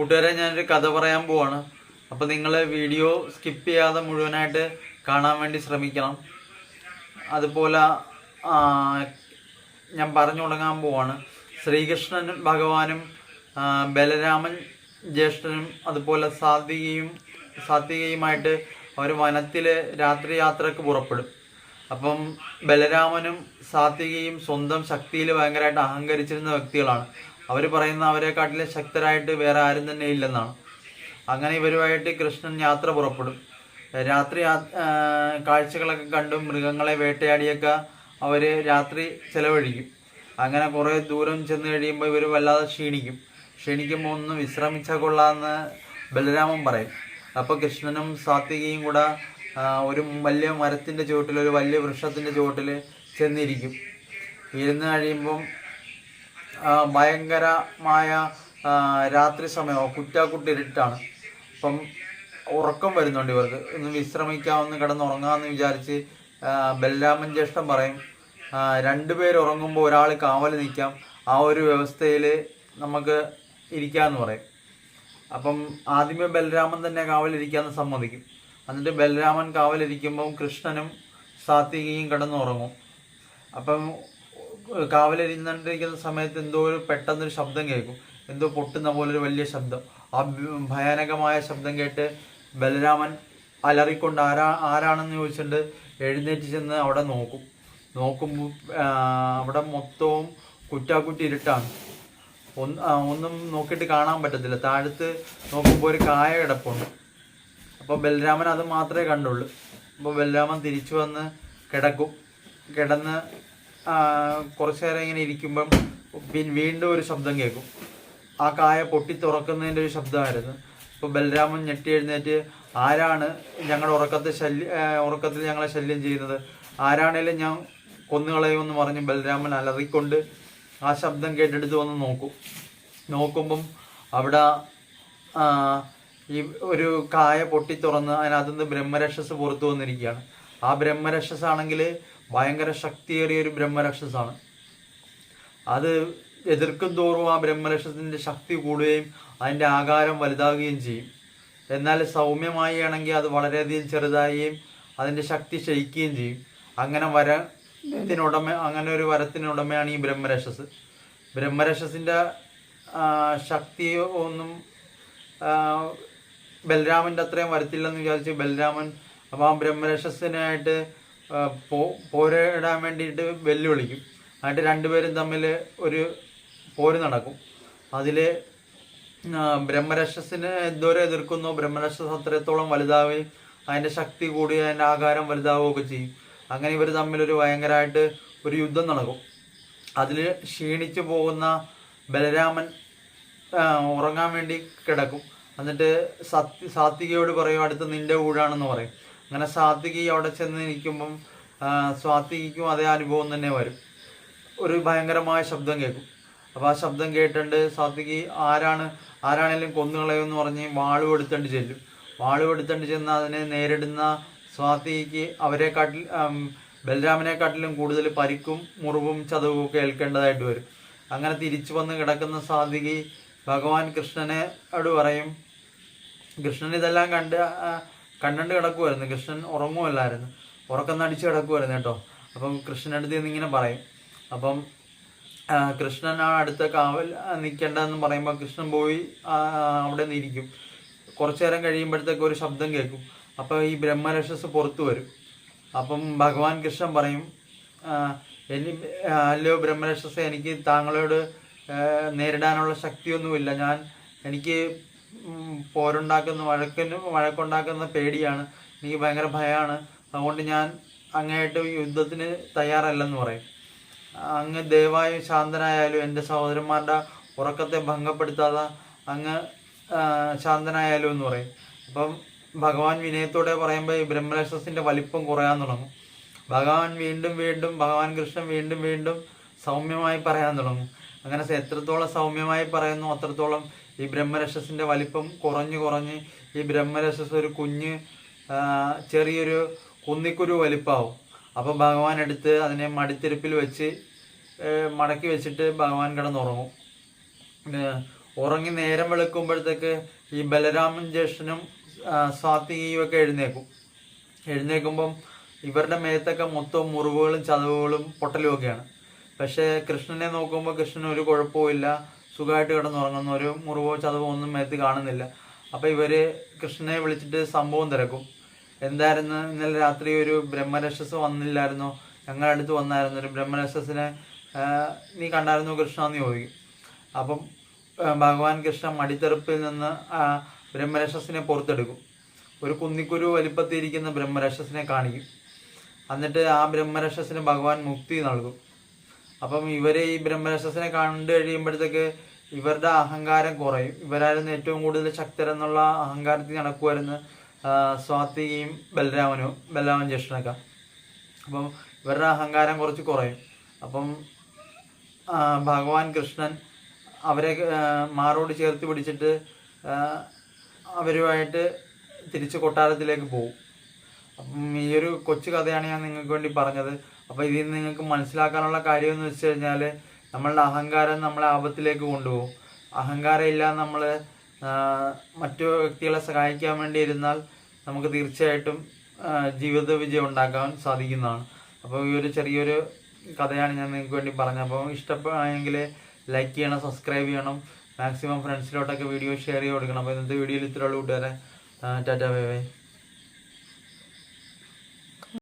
കൂട്ടുകാരെ ഞാനൊരു കഥ പറയാൻ പോവാണ്. അപ്പോൾ നിങ്ങൾ വീഡിയോ സ്കിപ്പ് ചെയ്യാതെ മുഴുവനായിട്ട് കാണാൻ വേണ്ടി ശ്രമിക്കണം. അതുപോലെ ഞാൻ പറഞ്ഞു തുടങ്ങാൻ പോവാണ്. ശ്രീകൃഷ്ണൻ ഭഗവാനും ബലരാമൻ ജ്യേഷ്ഠനും അതുപോലെ സാത്വികയും സാത്വികയുമായിട്ട് അവർ വനത്തിൽ രാത്രി യാത്രയ്ക്ക് പുറപ്പെടും. അപ്പം ബലരാമനും സാത്വികയും സ്വന്തം ശക്തിയിൽ ഭയങ്കരമായിട്ട് അഹങ്കരിച്ചിരുന്ന വ്യക്തികളാണ്. അവർ പറയുന്ന അവരെക്കാട്ടിലെ ശക്തരായിട്ട് വേറെ ആരും തന്നെ ഇല്ലെന്നാണ്. അങ്ങനെ ഇവരുമായിട്ട് കൃഷ്ണൻ യാത്ര പുറപ്പെടും. രാത്രി കാഴ്ചകളൊക്കെ കണ്ടും മൃഗങ്ങളെ വേട്ടയാടിയൊക്കെ അവർ രാത്രി ചിലവഴിക്കും. അങ്ങനെ കുറേ ദൂരം ചെന്ന് കഴിയുമ്പോൾ ഇവർ വല്ലാതെ ക്ഷീണിക്കും. ക്ഷീണിക്കുമ്പോൾ ഒന്ന് വിശ്രമിച്ചാൽ കൊള്ളാമെന്ന് ബലരാമൻ പറയും. അപ്പോൾ കൃഷ്ണനും സാത്വികയും കൂടെ ഒരു വലിയ മരത്തിന്റെ ചുവട്ടിൽ ഒരു വലിയ വൃക്ഷത്തിന്റെ ചുവട്ടിൽ ചെന്നിരിക്കും. ഇരുന്ന് കഴിയുമ്പം ഭയങ്കരമായ രാത്രി സമയമോ കുറ്റാക്കുട്ടിരുട്ടാണ് അപ്പം ഉറക്കം വരുന്നുണ്ട് ഇവർക്ക്. ഒന്ന് വിശ്രമിക്കാമെന്ന് കിടന്നുറങ്ങാമെന്ന് വിചാരിച്ച് ബെല്ലാമൻ ജ്യേഷ്ഠം പറയും രണ്ടുപേർ ഉറങ്ങുമ്പോൾ ഒരാൾ കാവൽ നിൽക്കാം ആ ഒരു വ്യവസ്ഥയിൽ നമുക്ക് ഇരിക്കാമെന്ന് പറയും. അപ്പം ആദ്യമേ ബലരാമൻ തന്നെ കാവലിരിക്കാമെന്ന് സമ്മതിക്കും. എന്നിട്ട് ബലരാമൻ കാവലിരിക്കുമ്പം കൃഷ്ണനും സാത്വികയും കിടന്നുറങ്ങും അപ്പം കാവലിരുന്നിരിക്കുന്ന സമയത്ത് എന്തോ ഒരു പെട്ടെന്നൊരു ശബ്ദം കേൾക്കും. എന്തോ പൊട്ടുന്ന പോലെ ഒരു വലിയ ശബ്ദം. ആ ഭയാനകമായ ശബ്ദം കേട്ട് ബലരാമൻ അലറിക്കൊണ്ട് ആരാ ആരാണെന്ന് ചോദിച്ചിട്ട് എഴുന്നേറ്റ് ചെന്ന് അവിടെ നോക്കും. നോക്കുമ്പോൾ അവിടെ മൊത്തവും കുറ്റാക്കുറ്റി ഇരുട്ടാണ്. ഒന്ന് ഒന്നും നോക്കിയിട്ട് കാണാൻ പറ്റത്തില്ല. താഴത്ത് നോക്കുമ്പോൾ ഒരു കായ കിടപ്പുണ്ട്. അപ്പോൾ ബലരാമൻ അത് മാത്രമേ കണ്ടുള്ളൂ. അപ്പോൾ ബലരാമൻ തിരിച്ചു വന്ന് കിടക്കും. കിടന്ന് കുറച്ച് നേരം ഇങ്ങനെ ഇരിക്കുമ്പം വീണ്ടും ഒരു ശബ്ദം കേൾക്കും. ആ കായ പൊട്ടി തുറക്കുന്നതിന്റെ ഒരു ശബ്ദമായിരുന്നു. അപ്പോൾ ബലരാമൻ ഞെട്ടി എഴുന്നേറ്റ് ആരാണ് ഞങ്ങളുടെ ഉറക്കത്തെ ശല്യ ഉറക്കത്തിൽ ഞങ്ങളെ ശല്യം ചെയ്യുന്നത്? ആരാണേലും ഞാൻ കൊന്നുകളയുമെന്ന് പറഞ്ഞ് ബലരാമൻ അലറിക്കൊണ്ട് ആ ശബ്ദം കേട്ടെടുത്ത് വന്ന് നോക്കും. നോക്കുമ്പം അവിടെ ഈ ഒരു കായ പൊട്ടി തുറന്ന് അതിനകത്തുനിന്ന് ബ്രഹ്മരക്ഷസ് പുറത്തു വന്നിരിക്കുകയാണ്. ആ ബ്രഹ്മരക്ഷസ് ആണെങ്കിൽ ഭയങ്കര ശക്തിയേറിയ ഒരു ബ്രഹ്മരക്ഷസാണ്. അത് എതിർക്കും തോറും ആ ബ്രഹ്മരക്ഷസിന്റെ ശക്തി കൂടുകയും അതിന്റെ ആകാരം വലുതാകുകയും ചെയ്യും. എന്നാൽ സൗമ്യമായി ആണെങ്കിൽ അത് വളരെയധികം ചെറുതാകുകയും അതിന്റെ ശക്തി ക്ഷയിക്കുകയും ചെയ്യും. അങ്ങനെ വരത്തിനുടമ അങ്ങനെ ഒരു വരത്തിനുടമയാണ് ഈ ബ്രഹ്മരക്ഷസ്. ബ്രഹ്മരക്ഷസിന്റെ ശക്തി ഒന്നും ബലരാമന്റെ അത്രയും വരത്തില്ലെന്ന് വിചാരിച്ച് ബലരാമൻ അപ്പോൾ ആ ബ്രഹ്മരക്ഷസിനായിട്ട് പോരിടാൻ വേണ്ടിയിട്ട് വെല്ലുവിളിക്കും. എന്നിട്ട് രണ്ടുപേരും തമ്മിൽ ഒരു പോര് നടക്കും. അതിൽ ബ്രഹ്മരക്ഷസിനെ എന്തോരം എതിർക്കുന്നു. ബ്രഹ്മരക്ഷസ് അത്രത്തോളം വലുതാവുകയും അതിന്റെ ശക്തി കൂടി അതിന്റെ ആകാരം വലുതാവുകയൊക്കെ ചെയ്യും. അങ്ങനെ ഇവർ തമ്മിലൊരു ഭയങ്കരമായിട്ട് ഒരു യുദ്ധം നടക്കും. അതിൽ ക്ഷീണിച്ചു പോകുന്ന ബലരാമൻ ഉറങ്ങാൻ വേണ്ടി കിടക്കും. എന്നിട്ട് സത്യ സാത്വികയോട് പറയും അടുത്ത് നിന്റെ ഊഴാണെന്ന് പറയും. അങ്ങനെ സാത്വികി അവിടെ ചെന്ന് നിൽക്കുമ്പം ആ, അതേ അനുഭവം തന്നെ വരും. ഒരു ഭയങ്കരമായ ശബ്ദം കേൾക്കും. അപ്പോൾ ആ ശബ്ദം കേട്ടിട്ട് സാത്വികി ആരാണ് ആരാണേലും കൊന്നുകളയുമെന്ന് പറഞ്ഞ് വാളും എടുത്തോണ്ട് ചെല്ലും. വാളും എടുത്തോണ്ട് ചെന്ന് അതിനെ നേരിടുന്ന സ്വാതിക്ക് അവരെക്കാട്ടിൽ ബലരാമനെക്കാട്ടിലും കൂടുതൽ പരിക്കും മുറിവും ചതവും ഒക്കെ ഏൽക്കേണ്ടതായിട്ട് വരും. അങ്ങനെ തിരിച്ചു വന്ന് കിടക്കുന്ന സാത്വികി ഭഗവാൻ കൃഷ്ണനെ അവിടെ പറയും. കൃഷ്ണൻ ഇതെല്ലാം കണ്ട് ആ, കണ്ടണ്ട് കിടക്കുമായിരുന്നു കൃഷ്ണൻ ഉറങ്ങുമല്ലായിരുന്നു ഉറക്കം നടിച്ച് കിടക്കുമായിരുന്നു കേട്ടോ. അപ്പം കൃഷ്ണനടുത്ത് നിന്ന് ഇങ്ങനെ പറയും. അപ്പം കൃഷ്ണൻ ആ അടുത്ത കാവൽ നിൽക്കേണ്ടതെന്ന് പറയുമ്പോൾ കൃഷ്ണൻ പോയി അവിടെ നിന്നിരിക്കും കുറച്ചു നേരം കഴിയുമ്പോഴത്തേക്ക് ഒരു ശബ്ദം കേൾക്കും. അപ്പോൾ ഈ ബ്രഹ്മരക്ഷസ് പുറത്തു വരും. അപ്പം ഭഗവാൻ കൃഷ്ണൻ പറയും എനി അല്ലയോ ബ്രഹ്മരക്ഷസ് എനിക്ക് താങ്കളോട് നേരിടാനുള്ള ശക്തിയൊന്നുമില്ല. ഞാൻ എനിക്ക് പോരുണ്ടാക്കുന്ന വഴക്കിന് വഴക്കുണ്ടാക്കുന്ന പേടിയാണ്. എനിക്ക് ഭയങ്കര ഭയമാണ് അതുകൊണ്ട് ഞാൻ അങ്ങായിട്ട് യുദ്ധത്തിന് തയ്യാറല്ലെന്ന് പറയും. അങ്ങ് ദയവായി ശാന്തനായാലും എന്റെ സഹോദരന്മാരുടെ ഉറക്കത്തെ ഭംഗപ്പെടുത്താതെ അങ്ങ് ശാന്തനായാലും എന്ന് പറയും. അപ്പം ഭഗവാൻ വിനയത്തോടെ പറയുമ്പോൾ ഈ ബ്രഹ്മരക്ഷസിന്റെ വലിപ്പം കുറയാൻ തുടങ്ങും. ഭഗവാൻ വീണ്ടും വീണ്ടും ഭഗവാൻ കൃഷ്ണൻ വീണ്ടും വീണ്ടും സൗമ്യമായി പറയാൻ തുടങ്ങും. അങ്ങനെ എത്രത്തോളം സൗമ്യമായി പറയുന്നു അത്രത്തോളം ഈ ബ്രഹ്മരക്ഷസിന്റെ വലിപ്പം കുറഞ്ഞു കുറഞ്ഞ് ഈ ബ്രഹ്മരക്ഷസ് ഒരു കുഞ്ഞ് ചെറിയൊരു കുന്നിക്കുരു വലിപ്പാവും. അപ്പം ഭഗവാൻ എടുത്ത് അതിനെ മടിത്തിരിപ്പിൽ വെച്ച് മടക്കി വെച്ചിട്ട് ഭഗവാൻ കിടന്നുറങ്ങും. ഉറങ്ങി നേരം വെളുക്കുമ്പോഴത്തേക്ക് ഈ ബലരാമൻ ജ്യേഷ്ഠനും ആ, ഒക്കെ എഴുന്നേക്കും. എഴുന്നേക്കുമ്പം ഇവരുടെ മേത്തൊക്കെ മൊത്തം മുറിവുകളും ചതവുകളും പൊട്ടലും ഒക്കെയാണ്. പക്ഷേ കൃഷ്ണനെ നോക്കുമ്പോൾ കൃഷ്ണൻ ഒരു കുഴപ്പവുമില്ല. സുഖമായിട്ട് കിടന്നുറങ്ങുന്നു ഒരു മുറിവോ ചതവോ ഒന്നും മേത്ത് കാണുന്നില്ല. അപ്പോൾ ഇവർ കൃഷ്ണനെ വിളിച്ചിട്ട് സംഭവം തിരക്കും. എന്തായിരുന്നു? ഇന്നലെ രാത്രി ഒരു ബ്രഹ്മരക്ഷസ് വന്നില്ലായിരുന്നു? ഞങ്ങളുടെ അടുത്ത് വന്നായിരുന്നു. ഒരു ബ്രഹ്മരക്ഷസിനെ നീ കണ്ടായിരുന്നു കൃഷ്ണ എന്ന് ചോദിക്കും. അപ്പം ഭഗവാൻ കൃഷ്ണ മടിത്തെറുപ്പിൽ നിന്ന് ബ്രഹ്മരക്ഷസിനെ പുറത്തെടുക്കും. ഒരു കുന്നിക്കുരു വലിപ്പത്തിയിരിക്കുന്ന ബ്രഹ്മരക്ഷസിനെ കാണിക്കും. എന്നിട്ട് ആ ബ്രഹ്മരക്ഷസിന് ഭഗവാൻ മുക്തി നൽകും. അപ്പം ഇവർ ഈ ബ്രഹ്മരക്ഷസിനെ കണ്ടു കഴിയുമ്പോഴത്തേക്ക് ഇവരുടെ അഹങ്കാരം കുറയും. ഇവരായിരുന്നു ഏറ്റവും കൂടുതൽ ശക്തരെന്നുള്ള അഹങ്കാരത്തിൽ നടക്കുമായിരുന്നു സ്വാതിയും ബലരാമനും ബലരാമൻ ജ്യേഷ്ഠനൊക്കെ. അപ്പം ഇവരുടെ അഹങ്കാരം കുറച്ച് കുറയും. അപ്പം ഭഗവാൻ കൃഷ്ണൻ അവരെ മാറോട് ചേർത്ത് പിടിച്ചിട്ട് അവരുമായിട്ട് തിരിച്ച് കൊട്ടാരത്തിലേക്ക് പോകും. അപ്പം ഈ ഒരു കൊച്ചു കഥയാണ് ഞാൻ നിങ്ങൾക്ക് വേണ്ടി പറഞ്ഞത്. അപ്പോൾ ഇതിൽ നിന്ന് നിങ്ങൾക്ക് മനസ്സിലാക്കാനുള്ള കാര്യം എന്ന് വെച്ച് കഴിഞ്ഞാൽ നമ്മളുടെ അഹങ്കാരം നമ്മളെ ആപത്തിലേക്ക് കൊണ്ടുപോകും. അഹങ്കാരം ഇല്ലാതെ നമ്മൾ മറ്റു വ്യക്തികളെ സഹായിക്കാൻ വേണ്ടി ഇരുന്നാൽ നമുക്ക് തീർച്ചയായിട്ടും ജീവിത വിജയം ഉണ്ടാക്കാൻ സാധിക്കുന്നതാണ്. അപ്പോൾ ഈ ഒരു ചെറിയൊരു കഥയാണ് ഞാൻ നിങ്ങൾക്ക് വേണ്ടി പറഞ്ഞത്. അപ്പോൾ ഇഷ്ടപ്പെടുകയാണെങ്കിൽ ലൈക്ക് ചെയ്യണം സബ്സ്ക്രൈബ് ചെയ്യണം. മാക്സിമം ഫ്രണ്ട്സിലോട്ടൊക്കെ വീഡിയോ ഷെയർ ചെയ്ത് കൊടുക്കണം. അപ്പോൾ ഇന്നത്തെ വീഡിയോയിൽ ഇത്രയുള്ള കൂട്ടുകാരെ. Tata bye bye.